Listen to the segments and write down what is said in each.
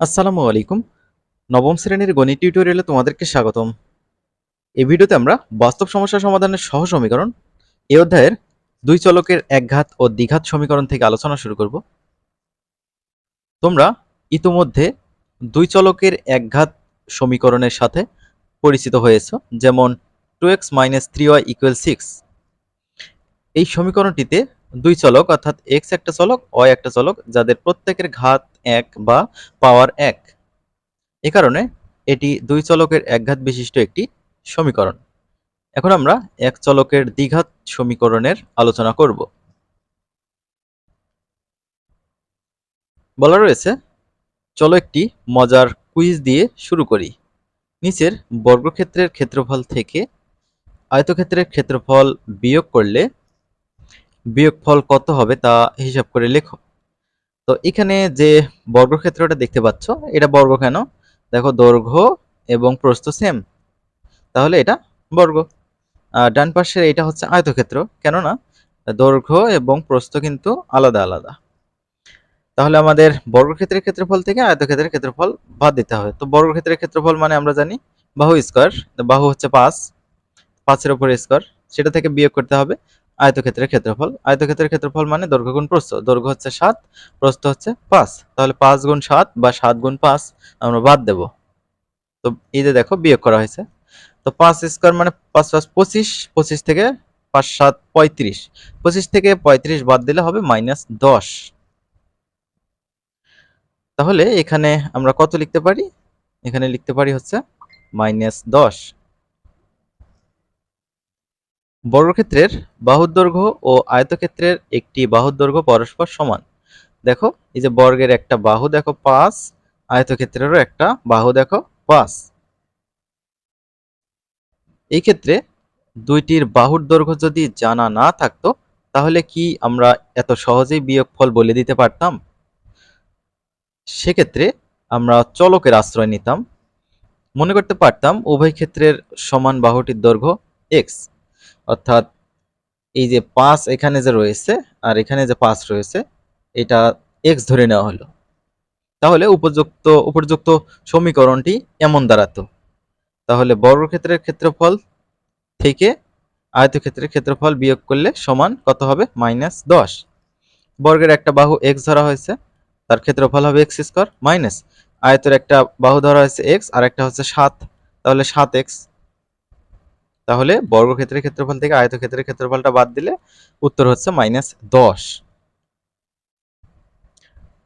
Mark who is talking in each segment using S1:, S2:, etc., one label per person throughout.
S1: আসসালামু আলাইকুম। নবম শ্রেণির গণিত টিউটোরিয়ালে তোমাদেরকে স্বাগতম। এই ভিডিওতে আমরা বাস্তব সমস্যা সমাধানের সহ সমীকরণ এই অধ্যায়ের দুই চলকের একঘাত ও দ্বিঘাত সমীকরণ থেকে আলোচনা শুরু করব। তোমরা ইতোমধ্যে দুই চলকের একঘাত সমীকরণের সাথে পরিচিত হয়েছ, যেমন two x minus three y equal six এই সমীকরণটিতে দুই চলক, অর্থাৎ এক্স একটা চলক ওয়াই একটা চলক, যাদের প্রত্যেকের ঘাত এক বা পাওয়ার এক। এ কারণে এটি দুই চলকের একঘাত বিশিষ্ট একটি সমীকরণ। এখন আমরা এক চলকের দ্বিঘাত সমীকরণের আলোচনা করব। বলা রয়েছে, চলো একটি মজার কুইজ দিয়ে শুরু করি। নিচের বর্গক্ষেত্রের ক্ষেত্রফল থেকে আয়তক্ষেত্রের ক্ষেত্রফল বিয়োগ করলে বিয়োগফল কত হবে তা হিসাব করে লেখো। তো এখানে যে বর্গক্ষেত্রটা দেখতে পাচ্ছ, এটা বর্গ কেন? দেখো দৈর্ঘ্য এবং প্রস্থ সেম তাহলে এটা বর্গ। আর ডান পাশের এটা হচ্ছে আয়তক্ষেত্র। কেননা দৈর্ঘ্য এবং প্রস্থ কিন্তু আলাদা আলাদা। তাহলে আমাদের বর্গক্ষেত্রের ক্ষেত্রফল থেকে আয়তক্ষেত্রের ক্ষেত্রফল বাদ দিতে হবে। তো বর্গক্ষেত্রের ক্ষেত্রফল মানে আমরা জানি বাহু স্কোয়ার বাহু হচ্ছে পাঁচ, পাঁচের উপর স্কোয়ার সেটা থেকে বিয়োগ করতে হবে। আয়তক্ষেত্রের ক্ষেত্রফল। আয়তক্ষেত্রের ক্ষেত্রফল মানে দৈর্ঘ্য গুণ প্রস্থ। দৈর্ঘ্য হচ্ছে সাত, প্রস্থ হচ্ছে পাঁচ। তাহলে পাঁচ গুণ সাত বা সাত গুণ পাঁচ আমরা বাদ দেব। তো এই যে দেখো, বিয়োগ করা হয়েছে। তো পাঁচ স্কোয়ার মানে পাঁচ পাঁচ পঁচিশ পঁচিশ থেকে পাঁচ সাত পঁয়ত্রিশ। পঁচিশ থেকে পঁয়ত্রিশ বাদ দিলে হবে মাইনাস দশ। তাহলে এখানে আমরা কত লিখতে পারি? এখানে লিখতে পারি হচ্ছে মাইনাস দশ। বর্গক্ষেত্রের বাহুর দৈর্ঘ্য ও আয়তক্ষেত্রের একটি বাহুর দৈর্ঘ্য পরস্পর সমান। দেখো, এই যে বর্গের একটা বাহু, দেখো, পাঁচ, আয়তক্ষেত্রেরও একটা বাহু, দেখো, পাঁচ। এই ক্ষেত্রে দুইটির বাহুর দৈর্ঘ্য যদি জানা না থাকতো, তাহলে কি আমরা এত সহজেই বিয়োগফল বলে দিতে পারতাম? সেক্ষেত্রে আমরা চলকের আশ্রয় নিতাম। মনে করতে পারতাম, উভয় ক্ষেত্রের সমান বাহুটির দৈর্ঘ্য এক্স অর্থাৎ এই যে পাঁচ এখানে যে রয়েছে আর এখানে যে পাঁচ রয়েছে, এটা এক্স ধরে নেওয়া হলো। তাহলে উপযুক্ত উপযুক্ত সমীকরণটি এমন দাঁড়াতো। তাহলে বর্গক্ষেত্রের ক্ষেত্রফল থেকে আয়তক্ষেত্রের ক্ষেত্রফল বিয়োগ করলে সমান কত হবে? মাইনাস দশ। বর্গের একটা বাহু এক্স ধরা হয়েছে, তার ক্ষেত্রফল হবে এক্স স্কোয়ার মাইনাস। আয়তের একটা বাহু ধরা হয়েছে এক্স আর একটা হচ্ছে সাত। তাহলে সাত এক্স তাহলে বর্গক্ষেত্রের ক্ষেত্রফল থেকে আয়তক্ষেত্রের ক্ষেত্রফলটা বাদ দিলে উত্তর হচ্ছে মাইনাস দশ।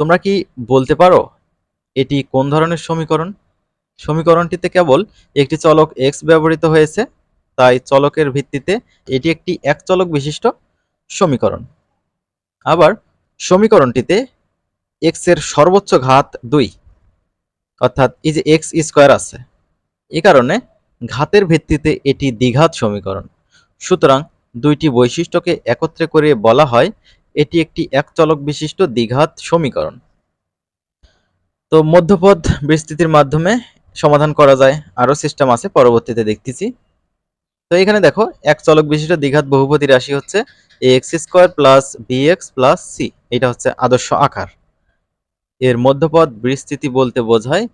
S1: তোমরা কি বলতে পারো এটি কোন ধরনের সমীকরণ? সমীকরণটিতে কেবল একটি চলক এক্স ব্যবহৃত হয়েছে, তাই চলকের ভিত্তিতে এটি একটি এক চলক বিশিষ্ট সমীকরণ। আবার সমীকরণটিতে এক্সের সর্বোচ্চ ঘাত দুই, অর্থাৎ এই যে এক্স স্কোয়ার আছে, এ কারণে ঘাতের ভিত্তিতে এটি দ্বিঘাত সমীকরণ। সুতরাং দুইটি বৈশিষ্ট্যকে একত্রে করে বলা হয়, এটি একটি একচলক বিশিষ্ট দ্বিঘাত সমীকরণ। তো মধ্যপদ বিস্তৃতির মাধ্যমে সমাধান করা যায়, আরও সিস্টেম আছে, পরবর্তীতে দেখতেছি। তো এখানে দেখো এক চলক বিশিষ্ট দ্বিঘাত বহুপতি রাশি হচ্ছে a x square plus b x plus c এটা হচ্ছে আদর্শ আকার। এর মধ্যপদ বিস্তৃতি বলতে বোঝায়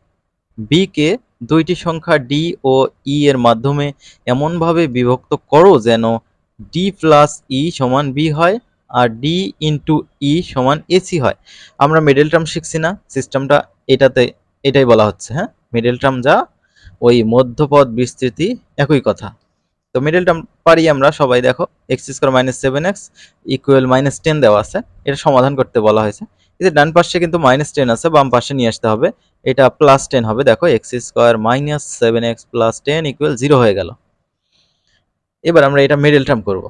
S1: বি কে দুইটি সংখ্যা ডি ও ই এর মাধ্যমে এমনভাবে বিভক্ত করো যেন ডি প্লাস ই সমান বি হয় আর ডি ইন্টু ই সমান এসি হয়। আমরা মিডল টার্ম শিখছি না সিস্টেমটা এটাতে, এটাই বলা হচ্ছে হ্যাঁ? মিডল টার্ম যা, ওই মধ্যপদ বিস্তৃতি একই কথা। তো মিডল টার্ম পারি আমরা, সবাই দেখো x square minus seven x equal minus ten দেওয়া আছে, এটা সমাধান করতে বলা হয়েছে। এই যে ডান পাশে কিন্তু মাইনাস টেন আছে, বাম পাশে নিয়ে আসতে হবে। এটা প্লাস টেন হবে। দেখো x square minus seven x plus ten equal zero হয়ে গেল। এবার আমরা এটা মিডল টার্ম করব।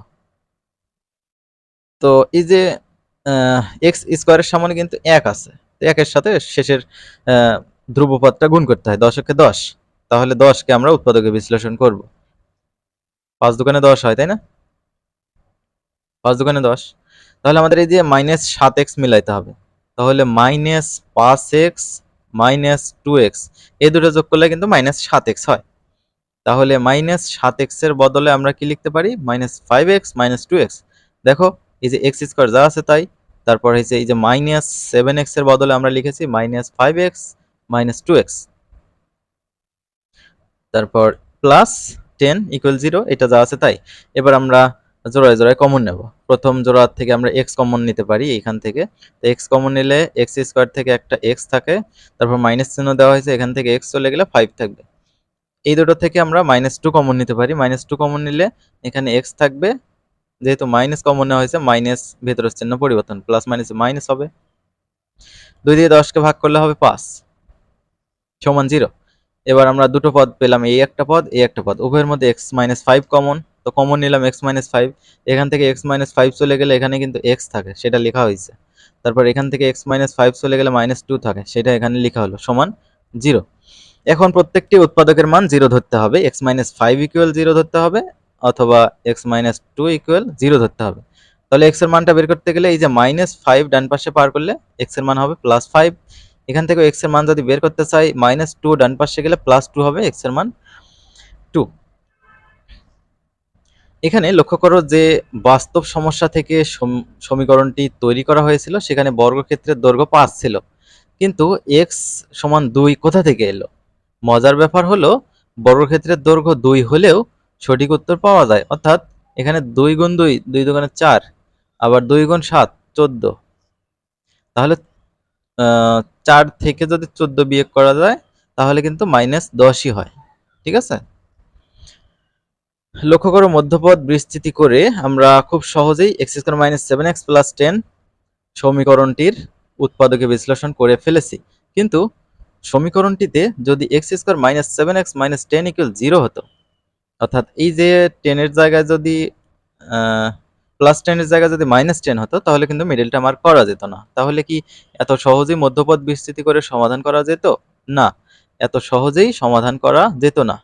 S1: তো এই যে এক্স স্কোয়ারের সামনে কিন্তু এক আছে। তো একের সাথে শেষের ধ্রুবপদটা গুণ করতে হয় দশকে দশ। তাহলে দশকে আমরা উৎপাদকে বিশ্লেষণ করব। পাঁচ দোকানে দশ হয়, তাই না? পাঁচ দোকানে দশ। তাহলে আমাদের এই যে মাইনাস সাত এক্স মিলাইতে হবে। তাহলে মাইনাস পাঁচ এক্স মাইনাস টু এক্স এই দুটো যোগ করলে কিন্তু মাইনাস সাত এক্স হয়। তাহলে মাইনাস সাত এক্সের বদলে আমরা কি লিখতে পারি? Minus five x minus two x দেখো, এই যে এক্স স্কোয়ার যা আছে তাই। তারপর হয়েছে এই যে মাইনাস সেভেন এক্সের বদলে আমরা লিখেছি minus five x minus two x তারপর প্লাস টেন ইকুয়াল জিরো এটা যা আছে তাই। এবার আমরা জোড়ায় জোড়ায় কমন নেব। প্রথম জোড়া থেকে আমরা এক্স কমন নিতে পারি এখান থেকে। তো এক্স কমন নিলে এক্স স্কোয়ার থেকে একটা এক্স থাকে, তারপর মাইনাস চিহ্ন দেওয়া হয়েছে, এখান থেকে এক্স চলে গেলে ফাইভ থাকবে। এই দুটো থেকে আমরা মাইনাস টু কমন নিতে পারি। মাইনাস টু কমন নিলে এখানে এক্স থাকবে, যেহেতু মাইনাস কমন নেওয়া হয়েছে মাইনাস ভেতরের চিহ্ন পরিবর্তন প্লাস মাইনাস মাইনাস হবে। দুই দিয়ে দশকে ভাগ করলে হবে পাঁচ, সমান জিরো এবার আমরা দুটো পদ পেলাম, এই একটা পদ, এই একটা পদ। উভয়ের মধ্যে এক্স মাইনাস ফাইভ কমন তো কমন নিলাম এক্স মাইনাস ফাইভ এখান থেকে এক্স মাইনাস ফাইভ চলে গেলে এখানে কিন্তু এক্স থাকে, সেটা লেখা হয়েছে। তারপর এখান থেকে এক্স মাইনাস ফাইভ চলে গেলে মাইনাস টু থাকে, সেটা এখানে লেখা হলো, সমান জিরো এখন প্রত্যেকটি উৎপাদকের মান জিরো ধরতে হবে x minus five equal zero ধরতে হবে, অথবা x minus two equal zero ধরতে হবে। তাহলে এক্সের মানটা বের করতে গেলে এই যে মাইনাস ফাইভ ডান পাশে পার করলে এক্সের মান হবে প্লাস ফাইভ এখান থেকে এক্সের মান যদি বের করতে চাই মাইনাস টু ডান পাশে গেলে প্লাস টু হবে এক্সের মান টু এখানে লক্ষ্য করো যে বাস্তব সমস্যা থেকে সম- সমীকরণটি তৈরি করা হয়েছিল, সেখানে বর্গক্ষেত্রের দৈর্ঘ্য পাঁচ ছিল। কিন্তু এক্স সমান দুই কোথা থেকে এলো? মজার ব্যাপার হলো, বর্গক্ষেত্রের দৈর্ঘ্য দুই হলেও সঠিক উত্তর পাওয়া যায়। অর্থাৎ এখানে দুই গুণ দুই দুই দোকানে চার, আবার দুই গুণ সাত, চোদ্দ। তাহলে চার থেকে যদি চোদ্দ বিয়োগ করা যায়, তাহলে কিন্তু মাইনাস দশই হয়। ঠিক আছে? লক্ষ্য করো মধ্যপদ বিস্তৃতি করে আমরা খুব সহজেই x square minus seven x plus ten সমীকরণটির উৎপাদকে বিশ্লেষণ করে ফেলেছি। কিন্তু সমীকরণটিতে যদি x square minus seven x minus ten equal zero হতো, অর্থাৎ এই যে টেনের জায়গায় যদি প্লাস টেনের জায়গায় যদি মাইনাস টেন হতো, তাহলে কিন্তু মিডিলটা মার্ক করা যেত না। তাহলে কি এত সহজেই মধ্যপদ বিস্তৃতি করে সমাধান করা যেত? না, এত সহজেই সমাধান করা যেত না।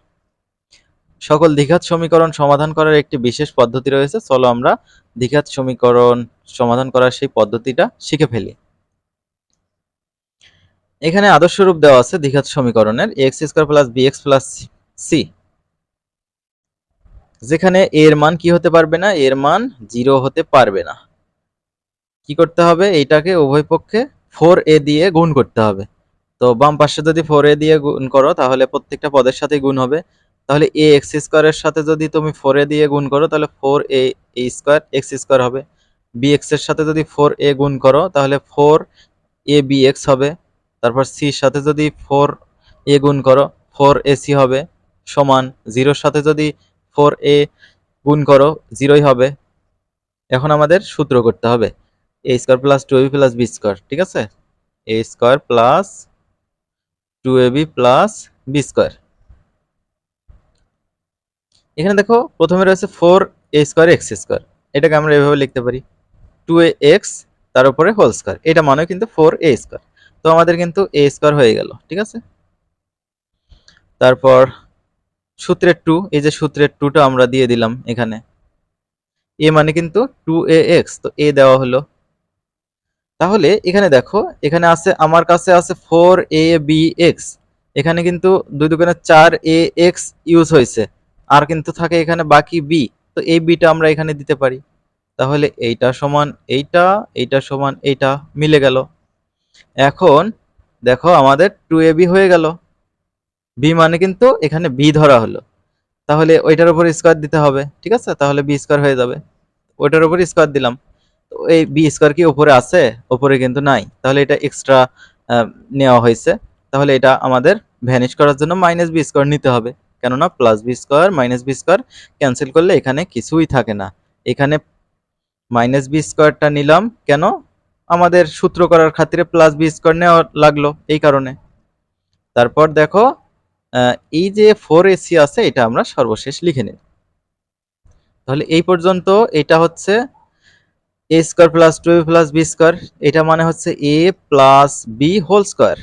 S1: সকল দ্বিঘাত সমীকরণ সমাধান করার একটি বিশেষ পদ্ধতি রয়েছে। চলো আমরা দ্বিঘাত সমীকরণ সমাধান করার সেই পদ্ধতিটা শিখে ফেলি। এখানে আদর্শ রূপ দেওয়া আছে দ্বিঘাত সমীকরণের x square plus b x plus c. যেখানে এর মান কি হতে পারবে না? এর মান জিরো হতে পারবে না। কি করতে হবে? এইটাকে উভয় পক্ষে ফোর এ দিয়ে গুণ করতে হবে। তো বাম পাশে যদি ফোর এ দিয়ে গুণ করো, তাহলে প্রত্যেকটা পদের সাথে গুণ হবে। তাহলে এ এক্স স্কোয়ারের সাথে যদি তুমি ফোর এ দিয়ে গুণ করো, তাহলে four a square x square হবে। বি এক্সের সাথে যদি ফোর এ গুণ করো, তাহলে ফোর এ বি এক্স হবে। তারপর সির সাথে যদি ফোর এ গুণ করো ফোর এ সি হবে সমান জিরোর সাথে যদি ফোর এ গুণ করো জিরোই হবে। এখন আমাদের সূত্র করতে হবে। A square plus two ab plus b square ঠিক আছে? A square plus two ab plus b square এখানে দেখো প্রথমে রয়েছে four a square x square এটাকে আমরা এভাবে লিখতে পারি। টু এ এক্স তার উপরে হোল স্কোয়ার এটা মানে কিন্তু ফোর এ স্কোয়ার তো আমাদের কিন্তু এ স্কোয়ার হয়ে গেল, ঠিক আছে? তারপর সূত্রের টু এই যে সূত্রের টুটা আমরা দিয়ে দিলাম এখানে। এ মানে কিন্তু টু এ এক্স তো এ দেওয়া হলো। তাহলে এখানে দেখো, এখানে আছে, আমার কাছে আছে ফোর এ বি এক্স এখানে কিন্তু দুই দোকানে চার এ এক্স ইউজ হয়েছে। আর কিন্তু থাকে এখানে বাকি বি তো এই বিটা আমরা এখানে দিতে পারি। তাহলে এইটা সমান এইটা এইটা সমান এইটা, মিলে গেল। এখন দেখো আমাদের টু এ বি হয়ে গেল। বি মানে কিন্তু এখানে বি ধরা হলো। তাহলে ওইটার উপর স্কোয়ার দিতে হবে, ঠিক আছে? তাহলে বি স্কোয়ার হয়ে যাবে। ওইটার উপর স্কোয়ার দিলাম। তো এই বি স্কোয়ার কি উপরে আছে? উপরে কিন্তু নাই। তাহলে এটা এক্সট্রা নেওয়া হয়েছে। তাহলে এটা আমাদের ভ্যানিশ করার জন্য মাইনাস বি স্কোয়ার নিতে হবে। কেননা plus b square minus b square cancel করলে এখানে কিছুই থাকে না। এখানে মাইনাস বি স্কোয়ারটা নিলাম কেন? আমাদের সূত্র করার খাতিরে প্লাস বি স্কোয়ার নেওয়া লাগল এই কারণে। তারপর দেখো এই যে ফোর এসি আছে, এটা আমরা সর্বশেষ লিখে নিই তাহলে এই পর্যন্ত এটা হচ্ছে a square plus two plus b square এটা মানে হচ্ছে a plus b whole square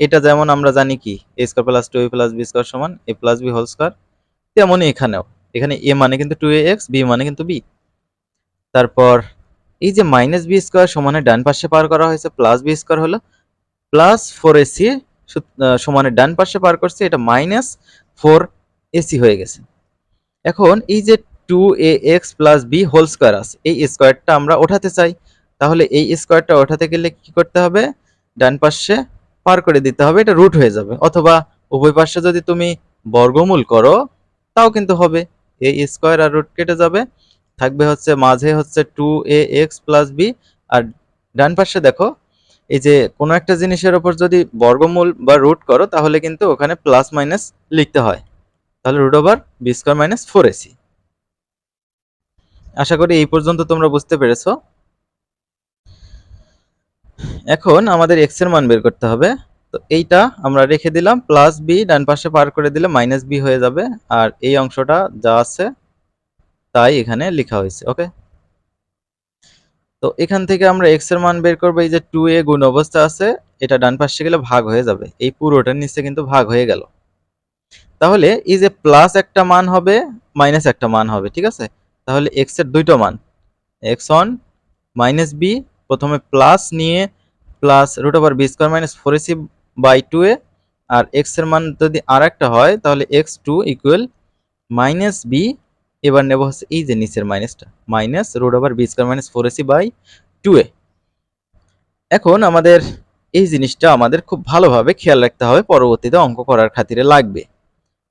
S1: এটা যেমন আমরা জানি কি a square plus two a plus b square সমান a plus b whole square তেমনই এখানেও। এখানে এ মানে কিন্তু টু এ এক্স বি মানে কিন্তু বি তারপর এই যে মাইনাস বি স্কোয়ার সমানে ডান পাশে পার করা হয়েছে প্লাস বি স্কোয়ার হলো প্লাস ফোর এসি সমানে ডান পাশে পার করছে, এটা মাইনাস ফোর এসি হয়ে গেছে। এখন এই যে two a x plus b whole square আছে, এই স্কোয়ারটা আমরা ওঠাতে চাই। তাহলে এই স্কোয়ারটা ওঠাতে গেলে কি করতে হবে? ডান পাশে পার করে দিতে হবে, এটা রুট হয়ে যাবে। অথবা উভয় পাশে যদি তুমি বর্গমূল করো, তাও কিন্তু হবে। এ স্কোয়ার আর রুট কেটে যাবে। থাকবে হচ্ছে, মাঝে হচ্ছে two a x plus b আর ডান পাশে দেখো, এই যে কোনো একটা জিনিসের ওপর যদি বর্গমূল বা রুট করো, তাহলে কিন্তু ওখানে প্লাস মাইনাস লিখতে হয়। তাহলে root over b square minus four ac আশা করি এই পর্যন্ত তোমরা বুঝতে পেরেছ। এখন আমাদের এক্সের মান বের করতে হবে। তো এইটা আমরা রেখে দিলাম প্লাস বি ডান পাশে পার করে দিলে মাইনাস বি হয়ে যাবে, আর এই অংশটা যা আছে তাই এখানে লেখা হয়েছে ওকে তো এখান থেকে আমরা এক্সের মান বের করব, এই যে টু এ গুণ অবস্থা আছে, এটা ডান পাশে গেলে ভাগ হয়ে যাবে। এই পুরোটার নিচে কিন্তু ভাগ হয়ে গেল। তাহলে এই যে প্লাস একটা মান হবে মাইনাস একটা মান হবে, ঠিক আছে? তাহলে এক্সের দুইটা মান এক্স অন মাইনাস বি প্রথমে প্লাস নিয়ে plus root over b square minus four ac by two a আর এক্সের মান যদি আর একটা হয়, তাহলে x two equal minus b এবার নেব হচ্ছে এই যে নিচের মাইনাসটা minus root over b square minus four ac by two a এখন আমাদের এই জিনিসটা আমাদের খুব ভালোভাবে খেয়াল রাখতে হবে, পরবর্তীতে অঙ্ক করার খাতিরে লাগবে।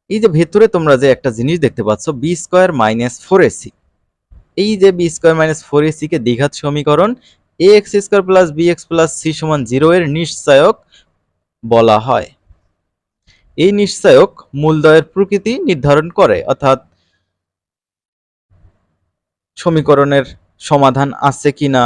S1: এই যে ভেতরে তোমরা যে একটা জিনিস দেখতে পাচ্ছ b square minus four ac এই যে b square minus four ac কে দ্বিঘাত সমীকরণ a x square plus b x plus c সমান জিরো এর নিশ্চয়ক বলা হয়। এই নিশ্চয়ক মূলদয়ের প্রকৃতি নির্ধারণ করে, অর্থাৎ সমীকরণের সমাধান আছে কিনা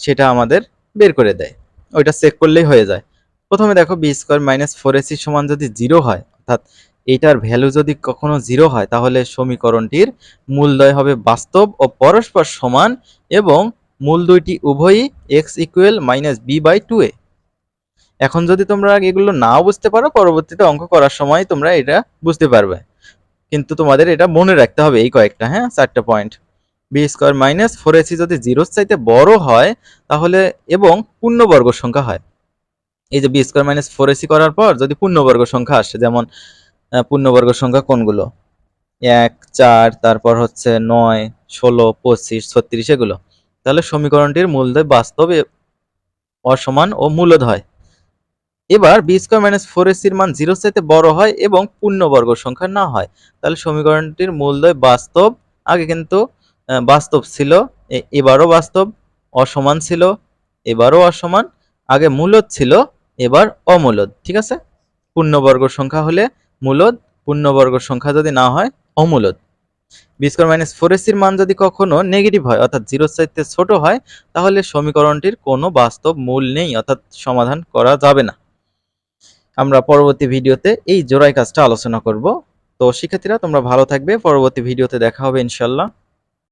S1: সেটা আমাদের বের করে দেয়। ওইটা চেক করলেই হয়ে যায়। প্রথমে দেখো b square minus four ac সমান যদি জিরো হয়, অর্থাৎ এইটার ভ্যালু যদি কখনো জিরো হয়, তাহলে সমীকরণটির মূলদয় হবে বাস্তব ও পরস্পর সমান এবং মূল দুইটি উভয়ই x equal minus b by two a. এখন যদি তোমরা এগুলো নাও বুঝতে পারো, পরবর্তীতে অঙ্ক করার সময় তোমরা এটা বুঝতে পারবে। কিন্তু তোমাদের এটা মনে রাখতে হবে এই কয়েকটা হ্যাঁ চারটা point b square minus four ac যদি জিরোর চাইতে বড় হয়, তাহলে এবং পূর্ণবর্গ সংখ্যা হয়। এই যে b square minus four ac করার পর যদি পূর্ণবর্গ সংখ্যা আসে, যেমন পূর্ণবর্গ সংখ্যা কোনগুলো? এক, চার, তারপর হচ্ছে নয়, ষোলো, পঁচিশ, ছত্রিশ, এগুলো। তাহলে সমীকরণটির মূলদয় বাস্তব অসমান ও মূলদ হয়। এবার বি স্কোয়ার মাইনাস ফোর এসির মান জিরো চাইতে বড় হয় এবং পূর্ণবর্গ সংখ্যা না হয়। তাহলে সমীকরণটির মূলদয় বাস্তব, আগে কিন্তু বাস্তব ছিল এবারও বাস্তব, অসমান ছিল, এবারও অসমান, আগে মূলদ ছিল, এবার অমূলদ ঠিক আছে? পূর্ণবর্গ সংখ্যা হলে মূলদ পূর্ণবর্গ সংখ্যা যদি না হয় অমূলদ বি স্কোয়ার মাইনাস ফোর এসির মান যদি কখনো নেগেটিভ হয়, অর্থাৎ জিরোর চাইতে ছোট হয়, তাহলে সমীকরণটির কোনো বাস্তব মূল নেই, অর্থাৎ সমাধান করা যাবে না। আমরা পরবর্তী ভিডিওতে এই জোড়াই কাজটা আলোচনা করব। তো শিক্ষার্থীরা, তোমরা ভালো থাকবে। পরবর্তী ভিডিওতে দেখা হবে ইনশাল্লাহ